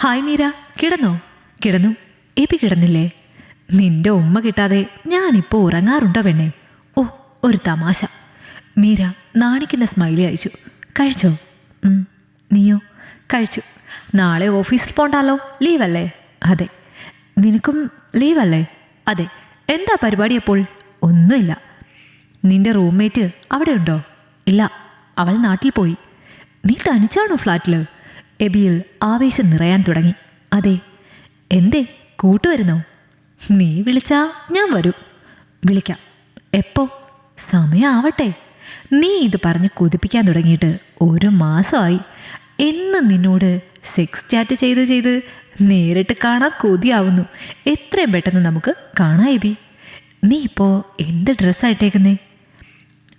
Hi Meera കിടന്നോ? കിടന്നു. എബി കിടന്നില്ലേ? നിന്റെ ഉമ്മ കിട്ടാതെ ഞാനിപ്പോൾ ഉറങ്ങാറുണ്ടോ പെണ്ണേ? ഓ ഒരു തമാശ. മീര നാണിക്കുന്ന സ്മൈലി അയച്ചു. കഴിച്ചോ? നീയോ? കഴിച്ചു. നാളെ ഓഫീസിൽ പോണ്ടാലോ? ലീവല്ലേ? അതെ. നിനക്കും ലീവല്ലേ? അതെ. എന്താ പരിപാടി അപ്പോൾ? ഒന്നുമില്ല. നിന്റെ റൂംമേറ്റ് അവിടെ ഉണ്ടോ? ഇല്ല. അവൾ നാട്ടിൽ പോയി. നീ തനിച്ചാണോ ഫ്ലാറ്റിൽ എബിയിൽ ആവേശം നിറയാൻ തുടങ്ങി. അതെ എന്തേ കൂട്ടുവരുന്നോ? നീ വിളിച്ചാ ഞാൻ വരും. വിളിക്കാം. എപ്പോ? സമയമാവട്ടെ നീ ഇത് പറഞ്ഞ് കൊതിപ്പിക്കാൻ തുടങ്ങിയിട്ട് ഒരു മാസമായി. എന്ന് നിന്നോട് സെക്സ് ചാറ്റ് ചെയ്ത് ചെയ്ത് നേരിട്ട് കാണാൻ കൊതിയാവുന്നു. എത്രയും പെട്ടെന്ന് നമുക്ക് കാണാം എബി. നീ ഇപ്പോൾ എന്ത് ഡ്രസ്സായിട്ടേക്കുന്നേ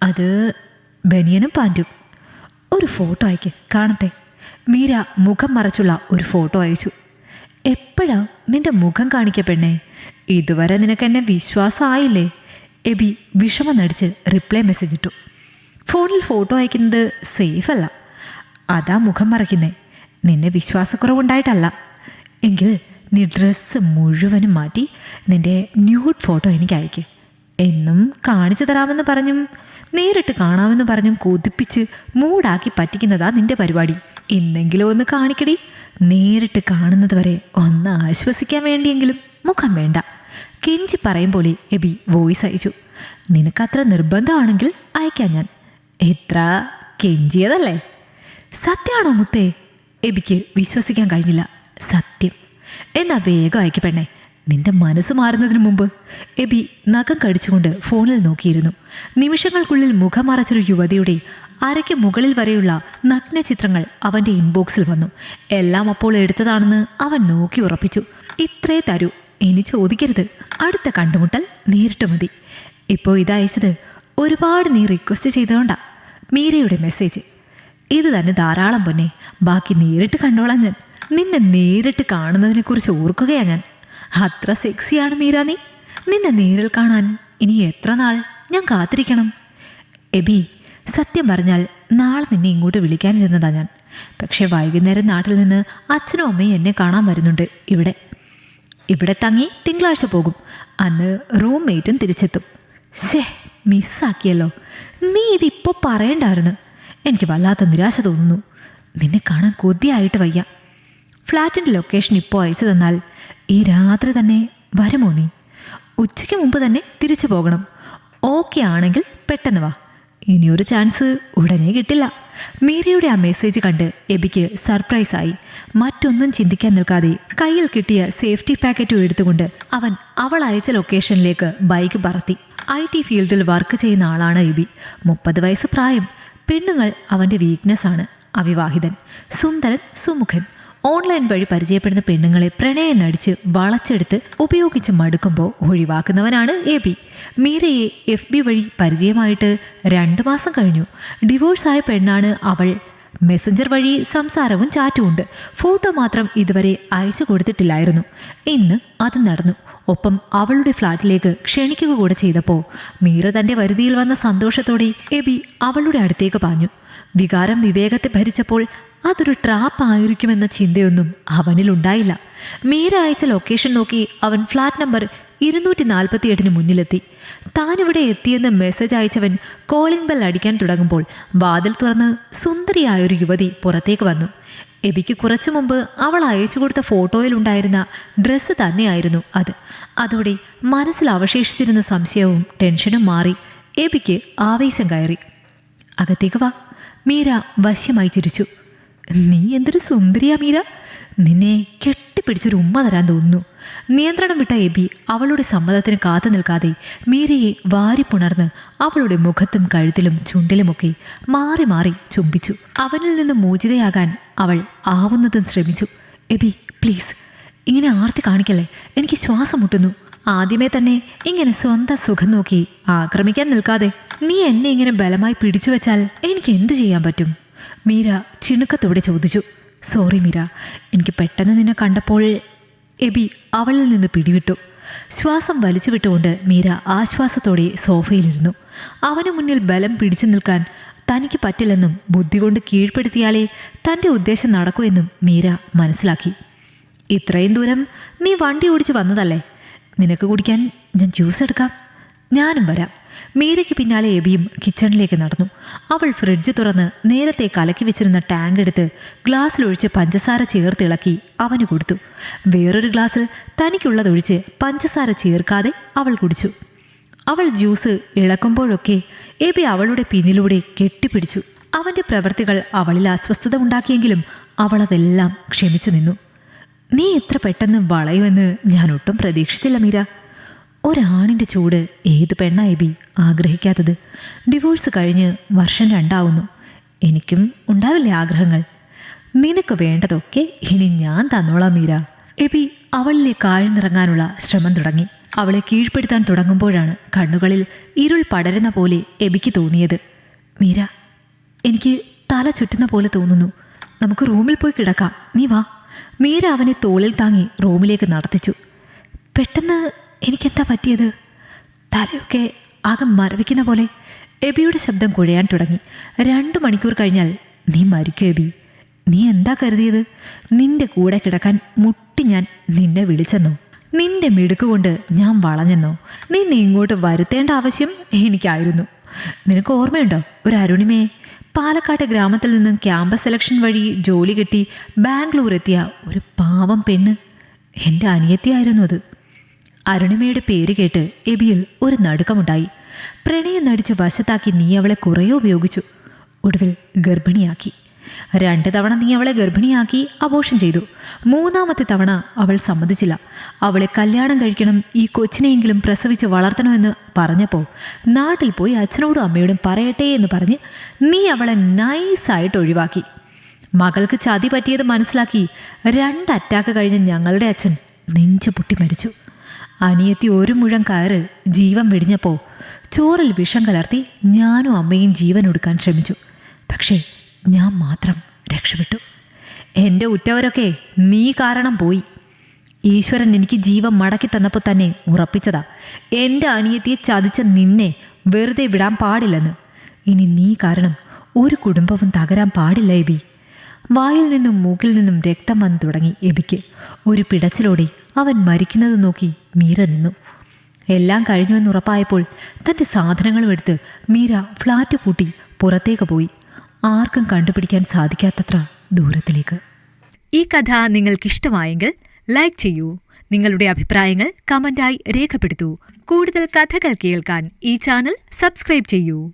അത് ബനിയനും പാന്റും ഒരു ഫോട്ടോ അയക്ക് കാണട്ടെ. മീര മുഖം മറച്ചുള്ള ഒരു ഫോട്ടോ അയച്ചു. എപ്പോഴാ നിന്റെ മുഖം കാണിക്ക പെണ്ണേ? ഇതുവരെ നിനക്ക് എന്നെ വിശ്വാസമായില്ലേ? എബി വിഷമം നടിച്ച് റിപ്ലൈ മെസ്സേജ് ഇട്ടു. ഫോണിൽ ഫോട്ടോ അയക്കുന്നത് സേഫ് അല്ല. അതാ മുഖം മറയ്ക്കുന്നേ. നിന്നെ വിശ്വാസക്കുറവുണ്ടായിട്ടല്ല. എങ്കിൽ നീ ഡ്രസ്സ് മുഴുവനും മാറ്റി നിന്റെ ന്യൂഡ് ഫോട്ടോ എനിക്ക് അയക്ക്. എന്നും കാണിച്ചു തരാമെന്ന് പറഞ്ഞും നേരിട്ട് കാണാമെന്ന് പറഞ്ഞും കൊതിപ്പിച്ച് മൂടാക്കി പറ്റിക്കുന്നതാ നിന്റെ പരിപാടി. ഇന്നെങ്കിലും ഒന്ന് കാണിക്കടി. നേരിട്ട് കാണുന്നത് വരെ ഒന്ന് ആശ്വസിക്കാൻ വേണ്ടിയെങ്കിലും മുഖം വേണ്ട. കെഞ്ചി പറയും പോലെ എബി വോയിസ് അയച്ചു. നിനക്കത്ര നിർബന്ധമാണെങ്കിൽ അയക്കാം ഞാൻ. എത്ര? കെഞ്ചിയതല്ലേ? സത്യമാണോ മുത്തേ? എബിക്ക് വിശ്വസിക്കാൻ കഴിഞ്ഞില്ല. സത്യം. എന്നാ വേഗം അയക്ക് പെണ്ണെ. നിന്റെ മനസ്സ് മാറുന്നതിന് മുമ്പ് എബി നഖം കടിച്ചുകൊണ്ട് ഫോണിൽ നോക്കിയിരുന്നു. നിമിഷങ്ങൾക്കുള്ളിൽ മുഖം മറച്ചൊരു യുവതിയുടെ അരയ്ക്ക് മുകളിൽ വരെയുള്ള നഗ്ന ചിത്രങ്ങൾ അവന്റെ ഇൻബോക്സിൽ വന്നു. എല്ലാം അപ്പോൾ എടുത്തതാണെന്ന് അവൻ നോക്കി ഉറപ്പിച്ചു. ഇത്രേ തരൂ ഇനി ചോദിക്കരുത്. അടുത്ത കണ്ടുമുട്ടൽ നേരിട്ട് മതി. ഇപ്പോൾ ഇതയച്ചത് ഒരുപാട് നീ റിക്വസ്റ്റ് ചെയ്തുകൊണ്ടാ മീരയുടെ മെസ്സേജ് ഇത് തന്നെ ധാരാളം പൊന്നെ. ബാക്കി നേരിട്ട് കണ്ടോളാം ഞാൻ. നിന്നെ നേരിട്ട് കാണുന്നതിനെക്കുറിച്ച് ഓർക്കുകയാ ഞാൻ. അത്ര സെക്സിയാണ് മീര നീ. നിന്നെ നേരിൽ കാണാൻ ഇനി എത്ര നാൾ ഞാൻ കാത്തിരിക്കണം? എബി സത്യം പറഞ്ഞാൽ നാളെ നിന്നെ ഇങ്ങോട്ട് വിളിക്കാനിരുന്നതാ ഞാൻ. പക്ഷേ വൈകുന്നേരം നാട്ടിൽ നിന്ന് അച്ഛനും അമ്മയും എന്നെ കാണാൻ വരുന്നുണ്ട് ഇവിടെ. ഇവിടെ തങ്ങി തിങ്കളാഴ്ച പോകും. അന്ന് റൂംമേറ്റും തിരിച്ചെത്തും. ശേ മിസ്സാക്കിയല്ലോ. നീ ഇതിപ്പോൾ പറയണ്ടായിരുന്നു. എനിക്ക് വല്ലാത്ത നിരാശ തോന്നുന്നു. നിന്നെ കാണാൻ കൊതിയായിട്ട് വയ്യ. ഫ്ലാറ്റിന്റെ ലൊക്കേഷൻ ഇപ്പോൾ അയച്ചു തന്നാൽ ഈ രാത്രി തന്നെ വരുമോ നീ? ഉച്ചയ്ക്ക് മുമ്പ് തന്നെ തിരിച്ചു പോകണം. ഓക്കെ ആണെങ്കിൽ പെട്ടെന്ന് വാ. ഇനിയൊരു ചാൻസ് ഉടനെ കിട്ടില്ല. മീരയുടെ ആ മെസ്സേജ് കണ്ട് എബിക്ക് സർപ്രൈസായി മറ്റൊന്നും ചിന്തിക്കാൻ നിൽക്കാതെ കയ്യിൽ കിട്ടിയ സേഫ്റ്റി പാക്കറ്റും എടുത്തുകൊണ്ട് അവൻ അവൾ അയച്ച ലൊക്കേഷനിലേക്ക് ബൈക്ക് പറത്തി. ഐ ടി ഫീൽഡിൽ വർക്ക് ചെയ്യുന്ന ആളാണ് എബി. മുപ്പത് വയസ്സ് പ്രായം. പെണ്ണുങ്ങൾ അവന്റെ വീക്ക്നെസ് ആണ്. അവിവാഹിതൻ. സുന്ദരൻ സുമുഖൻ. ഓൺലൈൻ വഴി പരിചയപ്പെടുന്ന പെണ്ണുങ്ങളെ പ്രണയം നടിച്ച് വളച്ചെടുത്ത് ഉപയോഗിച്ച് മടുക്കുമ്പോൾ ഒഴിവാക്കുന്നവനാണ് എ ബി. മീരയെ എഫ് ബി വഴി പരിചയമായിട്ട് രണ്ട് മാസം കഴിഞ്ഞു. ഡിവോഴ്സായ പെണ്ണാണ് അവൾ. മെസ്സഞ്ചർ വഴി സംസാരവും ചാറ്റുമുണ്ട് ഫോട്ടോ മാത്രം ഇതുവരെ അയച്ചു കൊടുത്തിട്ടില്ലായിരുന്നു. ഇന്ന് അത് നടന്നു. ഒപ്പം അവളുടെ ഫ്ലാറ്റിലേക്ക് ക്ഷണിക്കുക കൂടെ ചെയ്തപ്പോൾ മീര തന്റെ വരുതിയിൽ വന്ന സന്തോഷത്തോടെ എബി അവളുടെ അടുത്തേക്ക് പാഞ്ഞു. വികാരം വിവേകത്തെ ഭരിച്ചപ്പോൾ അതൊരു ട്രാപ്പ് ആയിരിക്കുമെന്ന ചിന്തയൊന്നും അവനിലുണ്ടായില്ല. മീര അയച്ച ലൊക്കേഷൻ നോക്കി അവൻ ഫ്ലാറ്റ് നമ്പർ ഇരുന്നൂറ്റി നാൽപ്പത്തി എട്ടിന് മുന്നിലെത്തി. താനിവിടെ എത്തിയെന്ന് മെസ്സേജ് അയച്ചവൻ കോളിംഗ് ബെൽ അടിക്കാൻ തുടങ്ങുമ്പോൾ വാതിൽ തുറന്ന് സുന്ദരിയായൊരു യുവതി പുറത്തേക്ക് വന്നു. എബിക്ക് കുറച്ചു മുമ്പ് അവൾ അയച്ചു കൊടുത്ത ഫോട്ടോയിലുണ്ടായിരുന്ന ഡ്രസ്സ് തന്നെയായിരുന്നു അത്. അതോടെ മനസ്സിൽ അവശേഷിച്ചിരുന്ന സംശയവും ടെൻഷനും മാറി എബിക്ക് ആവേശം കയറി. അകത്തേക്ക് വാ. മീര വശ്യമായി ചിരിച്ചു. നീ എന്തൊരു സുന്ദരിയാ മീര. നിന്നെ കെട്ടിപ്പിടിച്ചൊരു ഉമ്മ തരാൻ തോന്നുന്നു. നിയന്ത്രണം വിട്ട എബി അവളുടെ സമ്മതത്തിന് കാത്തു നിൽക്കാതെ മീരയെ വാരിപ്പുണർന്ന് അവളുടെ മുഖത്തും കഴുത്തിലും ചുണ്ടിലുമൊക്കെ മാറി മാറി ചുംബിച്ചു. അവനിൽ നിന്ന് മോചിതയാകാൻ അവൾ ആവുന്നതും ശ്രമിച്ചു. എബി പ്ലീസ് ഇങ്ങനെ ആർത്തി കാണിക്കല്ലേ? എനിക്ക് ശ്വാസം മുട്ടുന്നു. ആദ്യമേ തന്നെ ഇങ്ങനെ സ്വന്തം സുഖം നോക്കി ആക്രമിക്കാൻ നിൽക്കാതെ നീ എന്നെ ഇങ്ങനെ ബലമായി പിടിച്ചു വെച്ചാൽ എനിക്ക് എന്തു ചെയ്യാൻ പറ്റും? മീര ചിണുക്കത്തോടെ ചോദിച്ചു. സോറി മീര എനിക്ക് പെട്ടെന്ന് നിന്നെ കണ്ടപ്പോൾ എബി അവളിൽ നിന്ന് പിടിവിട്ടു. ശ്വാസം വലിച്ചു വിട്ടുകൊണ്ട് മീര ആശ്വാസത്തോടെ സോഫയിലിരുന്നു. അവന് മുന്നിൽ ബലം പിടിച്ചു നിൽക്കാൻ തനിക്ക് പറ്റില്ലെന്നും ബുദ്ധി കൊണ്ട് കീഴ്പ്പെടുത്തിയാലേ തന്റെ ഉദ്ദേശം നടക്കൂ എന്നും മീര മനസ്സിലാക്കി. ഇത്രയും ദൂരം നീ വണ്ടി ഓടിച്ച് വന്നതല്ലേ? നിനക്ക് കുടിക്കാൻ ഞാൻ ജ്യൂസ് എടുക്കാം. ഞാനും വരാം. മീരയ്ക്ക് പിന്നാലെ എബിയും കിച്ചണിലേക്ക് നടന്നു. അവൾ ഫ്രിഡ്ജ് തുറന്ന് നേരത്തെ കലക്കി വെച്ചിരുന്ന ടാങ്ക് എടുത്ത് ഗ്ലാസ്സിലൊഴിച്ച് പഞ്ചസാര ചേർത്തിളക്കി അവന് കൊടുത്തു. വേറൊരു ഗ്ലാസ്സിൽ തനിക്കുള്ളതൊഴിച്ച് പഞ്ചസാര ചേർക്കാതെ അവൾ കുടിച്ചു. അവൾ ജ്യൂസ് ഇളക്കുമ്പോഴൊക്കെ എബി അവളുടെ പിന്നിലൂടെ കെട്ടിപ്പിടിച്ചു. അവന്റെ പ്രവൃത്തികൾ അവളിൽ അസ്വസ്ഥത ഉണ്ടാക്കിയെങ്കിലും അവളതെല്ലാം ക്ഷമിച്ചു നിന്നു. നീ ഇത്ര പെട്ടെന്ന് വളയുമെന്ന് ഞാൻ ഒട്ടും പ്രതീക്ഷിച്ചില്ല മീര. ഒരാണിന്റെ ചൂട് ഏത് പെണ്ണായി ബി ആഗ്രഹിക്കാത്തത്? ഡിവോഴ്സ് കഴിഞ്ഞ് വർഷം രണ്ടാവുന്നു. എനിക്കും ഉണ്ടാവില്ലേ ആഗ്രഹങ്ങൾ? നിനക്ക് വേണ്ടതൊക്കെ ഇനി ഞാൻ തന്നോളാം മീര. എബി അവളിലേക്ക് ആഴ്ന്നിറങ്ങാനുള്ള ശ്രമം തുടങ്ങി. അവളെ കീഴ്പ്പെടുത്താൻ തുടങ്ങുമ്പോഴാണ് കണ്ണുകളിൽ ഇരുൾ പടരുന്ന പോലെ എബിക്ക് തോന്നിയത്. മീര എനിക്ക് തല ചുറ്റുന്ന പോലെ തോന്നുന്നു. നമുക്ക് റൂമിൽ പോയി കിടക്കാം. നീ വാ. മീര അവനെ തോളിൽ താങ്ങി റൂമിലേക്ക് നടത്തിച്ചു. പെട്ടെന്ന് എനിക്കെന്താ പറ്റിയത്? തലയൊക്കെ ആകെ മരവിക്കുന്ന പോലെ എബിയുടെ ശബ്ദം കുഴയാൻ തുടങ്ങി. രണ്ടു മണിക്കൂർ കഴിഞ്ഞാൽ നീ മരിക്കും എബി? നീ എന്താ കരുതിയത്? നിന്റെ കൂടെ കിടക്കാൻ മുട്ടി ഞാൻ നിന്നെ വിളിച്ചെന്നോ? നിന്റെ മിടുക്കുകൊണ്ട് ഞാൻ വളഞ്ഞെന്നോ? നിന്നെ ഇങ്ങോട്ട് വരുത്തേണ്ട ആവശ്യം എനിക്കായിരുന്നു. നിനക്ക് ഓർമ്മയുണ്ടോ? ഒരു അരുണിമയെ പാലക്കാട്ട് ഗ്രാമത്തിൽ നിന്നും ക്യാമ്പസ് സെലക്ഷൻ വഴി ജോലി കിട്ടി ബാംഗ്ലൂർ എത്തിയ ഒരു പാവം പെണ്ണ്. എന്റെ അനിയത്തിയായിരുന്നു അത്. അരുണിമയുടെ പേര് കേട്ട് എബിയിൽ ഒരു നടുക്കമുണ്ടായി. പ്രണയം നടിച്ച് വശത്താക്കി നീ അവളെ കുറേ ഉപയോഗിച്ചു. ഒടുവിൽ ഗർഭിണിയാക്കി. രണ്ട് തവണ നീ അവളെ ഗർഭിണിയാക്കി അബോഷം ചെയ്തു. മൂന്നാമത്തെ തവണ അവൾ സമ്മതിച്ചില്ല. അവളെ കല്യാണം കഴിക്കണം ഈ കൊച്ചിനെയെങ്കിലും പ്രസവിച്ച് വളർത്തണമെന്ന് പറഞ്ഞപ്പോൾ നാട്ടിൽ പോയി അച്ഛനോടും അമ്മയോടും പറയട്ടെ എന്ന് പറഞ്ഞ് നീ അവളെ നൈസായിട്ട് ഒഴിവാക്കി. മകൾക്ക് ചതി പറ്റിയത് മനസ്സിലാക്കി രണ്ട് അറ്റാക്ക് കഴിഞ്ഞ് ഞങ്ങളുടെ അച്ഛൻ നെഞ്ചു പൊട്ടി മരിച്ചു. അനിയത്തി ഒരു മുഴം കയറ് ജീവൻ വെടിഞ്ഞപ്പോൾ ചോറിൽ വിഷം കലർത്തി ഞാനും അമ്മയും ജീവൻ ഒടുക്കാൻ ശ്രമിച്ചു. പക്ഷേ ഞാൻ മാത്രം രക്ഷപ്പെട്ടു. എന്റെ ഉറ്റവരൊക്കെ നീ കാരണം പോയി. ഈശ്വരൻ എനിക്ക് ജീവൻ മടക്കി തന്നപ്പോൾ തന്നെ ഉറപ്പിച്ചതാ. എന്റെ അനിയത്തിയെ ചതിച്ച നിന്നെ വെറുതെ വിടാൻ പാടില്ലെന്ന്. ഇനി നീ കാരണം ഒരു കുടുംബവും തകരാൻ പാടില്ല എബി. വായിൽ നിന്നും മൂക്കിൽ നിന്നും രക്തം വന്നു തുടങ്ങി എബിക്ക്. ഒരു പിടച്ചിലോടെ അവൻ മരിക്കുന്നത് നോക്കി മീര നിന്നു. എല്ലാം കഴിഞ്ഞുവെന്ന് ഉറപ്പായപ്പോൾ തന്റെ സാധനങ്ങളും എടുത്ത് മീര ഫ്ലാറ്റ് പൂട്ടി പുറത്തേക്ക് പോയി. ആർക്കും കണ്ടുപിടിക്കാൻ സാധിക്കാത്തത്ര ദൂരത്തിലേക്ക്. ഈ കഥ നിങ്ങൾക്കിഷ്ടമായെങ്കിൽ ലൈക്ക് ചെയ്യൂ. നിങ്ങളുടെ അഭിപ്രായങ്ങൾ കമന്റായി രേഖപ്പെടുത്തൂ. കൂടുതൽ കഥകൾ കേൾക്കാൻ ഈ ചാനൽ സബ്സ്ക്രൈബ് ചെയ്യൂ.